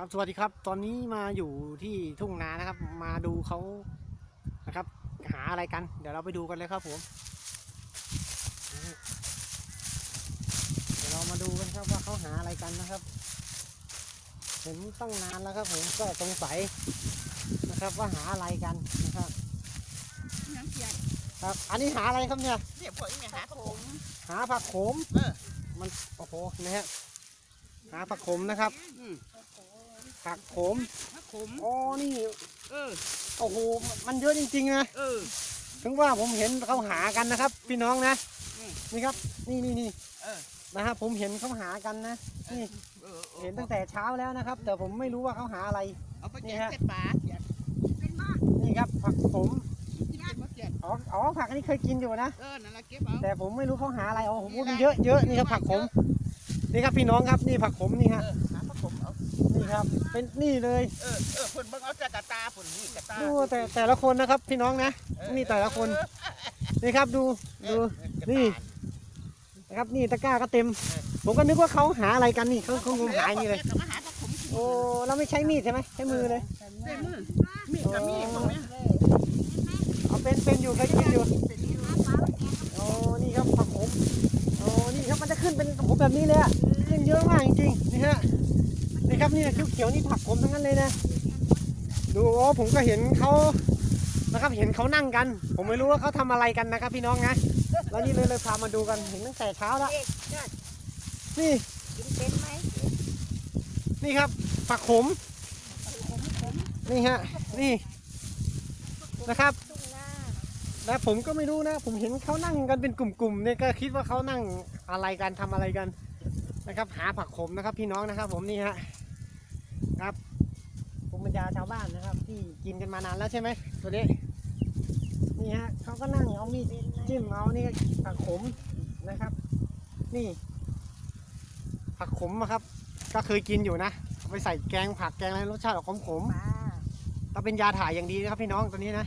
ครับสวัสดีครับ ตอนนี้มาอยู่ที่ทุ่งนานะครับ มาดูเขานะครับ หาอะไรกัน เดี๋ยวเราไปดูกันเลยครับผมเดี๋ยวเรามาดูกันครับว่าเขาหาอะไรกันนะครับเห็นตั้งนานแล้วครับ ผมก็สงสัยนะครับว่าหาอะไรกันนะครับน้ำเสียดครับ อันนี้หาอะไรครับเนี่ยเนี่ยพวกนี้หาผมหาผักโขมเออมันโอ้โหนะฮะหาผักโขมนะครับ อืม ผักโขมหาผมอ๋อนี่ เออโอ้โหมันเยอะจริงๆนะเออ ถึงว่าผมเห็นเขาหากันนะครับ พี่น้องนะอืมนี่ครับ นี่นี่นี่เออนะครับผมเห็นเขาหากันนะนี่เออออเห็นตั้งแต่เช้าแล้วนะครับ แต่ผมไม่รู้ว่าเขาหาอะไรเอาไปนี่แจกฮะเจ็ดปลาเสียดนี่ครับผักผมกินเป็นมะเสียดอ๋ออ๋อผักอันนี้เคยกินอยู่นะเออนั่นละเก็บเอาแต่ผมไม่รู้เขาหาอะไรอ๋อผมมันเยอะเยอะนี่ครับผักผมนี่ครับพี่น้องครับนี่ผักผมนี่เอฮะ ครับ เป็นนี่เลยเออเออเพิ่นเบิ่งเอาจากกระตาเพิ่นนี่กระตาดูแต่แต่ละคนนะครับ พี่น้องนะเออนี่แต่ละคนเออนี่ครับดูเอดูอเออกระตานี่นะครับนี่ตะกร้าก็เต็ม ผมก็นึกว่าเขาหาอะไรกันนี่เขาเขาคงหาอย่างนี่เลยอมาหาพระผมกินโอ้เราไม่ใช้มีดใช่ไหมใช้มือเลยใช้มือมีดกับมีดพวกเนี้ยเอาเป็นเป็นอยู่เคยกินอยู่เป็นอยู่โอ้นี่ครับผักผมโอ้นี่ครับมันจะขึ้นเป็นผมแบบนี้เลยอะขึ้นเยอะมากจริงๆนี่ฮะ นี่ครับนี่เขียวนี่ผักผมทั้งนั้นเลยนะ ดูโอ้ผมก็เห็นเขานะครับเห็นเขานั่งกัน ผมไม่รู้ว่าเขาทำอะไรกันนะครับ พี่น้องนะแล้วนี่เลยเลยพามาดูกันเห็นตั้งแต่เช้าแล้วนี่กินเป็นไหมนี่ครับผักขมนี่ฮะนี่นะครับ และผมก็ไม่รู้นะ ผมเห็นเขานั่งกันเป็นกลุ่มๆเนี่ยก็คิดว่าเขานั่งอะไรกันทำอะไรกันนะครับ หาผักขมนะครับ พี่น้องนะครับ ผมนี่ฮะ ครับภูมิปัญญาชาวบ้านนะครับ ที่กินกันมานานแล้วใช่ไหมตัวนี้นี่ฮะเขาก็นั่งเอามีดจิ้มเอานี่ผักขมนะครับ นี่ ผักขมอะครับ ก็เคยกินอยู่นะไปใส่แกงผักแกงอะไรรสชาติออกขมๆก็เป็นยาถ่ายอย่างดีนะครับพี่น้องตัวนี้นะ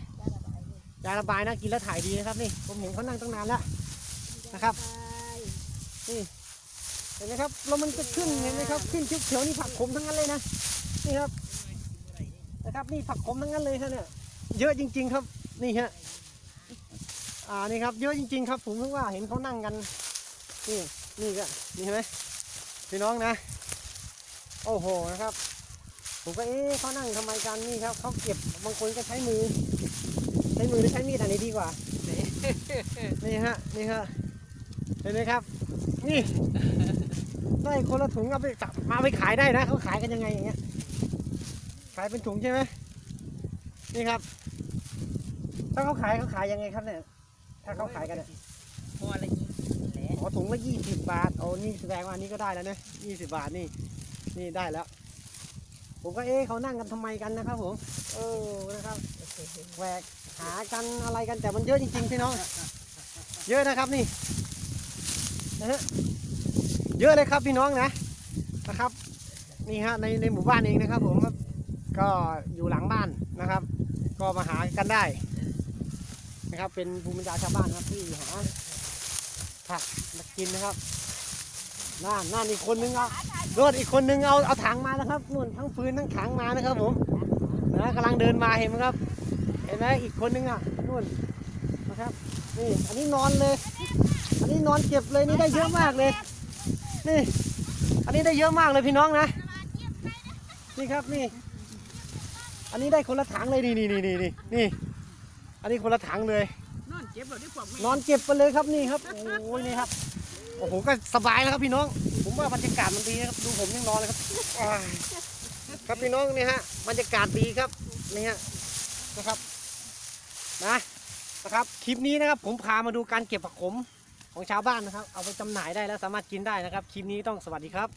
ยาระบายนะกินแล้วถ่ายดีนะครับนี่ผมเห็นเขานั่งตั้งนานแล้วนะครับนี่เห็นไหมครับแล้วมันจะขึ้นเห็นไหมครับ ขึ้นเขียวๆนี่ผักขมทั้งนั้นเลยนะ นี่ครับนะครับนี่ผักขมทั้งนั้นเลยฮะเนี่ยเยอะจริง ๆ ครับนี่ฮะอ่านี่ครับ เยอะจริง ๆ ครับ ผมเพิ่งว่าเห็นเขานั่งกันนี่นี่ก็นี่เห็นไหมพี่น้องนะ โอ้โหนะครับ ผมก็เอ๊ะเขานั่งทำไมกันนี่ครับเขาเก็บบางคนก็ใช้มือ ใช้มือหรือใช้มีดอันไหนี้ดีกว่านี่ฮะนี่ฮะเห็นไหมครับ นี่ได้คนละถุงเอาไปจับมาไปขายได้นะเขาขายกันยังไงอย่างเงี้ย ขายเป็นถุงใช่ไหมนี่ครับ ถ้าเขาขายเขาขายยังไงครับเนี่ย ถ้าเขาขายกันเนี่ยพอละยี่แหละอ๋อถุงละยี่สิบบาทโอ้นี่แสดงว่าอันนี้ก็ได้แล้วนะยี่สิบบาทนี่ นี่ได้แล้ว ผมก็เอ๊ะเขานั่งกันทำไมกันนะครับผม เออนะครับแหวกหากันอะไรกันแต่มันเยอะจริงๆพี่น้อง เยอะนะครับนี่นะฮะเยอะเลยครับพี่น้องนะนะครับ นี่ฮะในในหมู่บ้านเองนะครับผมครับ ก็อยู่หลังบ้านนะครับ ก็มาหากันได้นะครับ เป็นภูมิปัญญาชาวบ้านครับที่หาผักมากินนะครับน่านน่านอีกคนนึงเอารถอีกคนนึงเอาเอาถังมานะครับนู่นทั้งฟืนทั้งถังมานะครับผมนะกำลังเดินมาเห็นไหมครับ เห็นไหมอีกคนนึงอะนู่นนะครับนี่อันนี้นอนเลย อันนี้นอนเก็บเลยนี่ได้เยอะมากเลยนี่อันนี้ได้เยอะมากเลยพี่น้องนะนี่ครับนี่ อันนี้ได้คนละถังเลยนี่นี่นี่นี่นี่นี่ อันนี้คนละถังเลย นอนเจ็บแบบที่พวกแม่นอนเก็บไปเลยครับนี่ครับ โอ้ยนี่ครับ โอ้โหก็สบายแล้วครับพี่น้อง ผมว่าบรรยากาศมันดีนะครับ ดูผมยังนอนเลยครับอ้ายครับพี่น้องนี่ฮะบรรยากาศดีครับนี่ฮะนะครับนะนะครับ คลิปนี้นะครับผมพามาดูการเก็บผักขมของชาวบ้านนะครับ เอาไปจำหน่ายได้แล้วสามารถกินได้นะครับ คลิปนี้ต้องสวัสดีครับ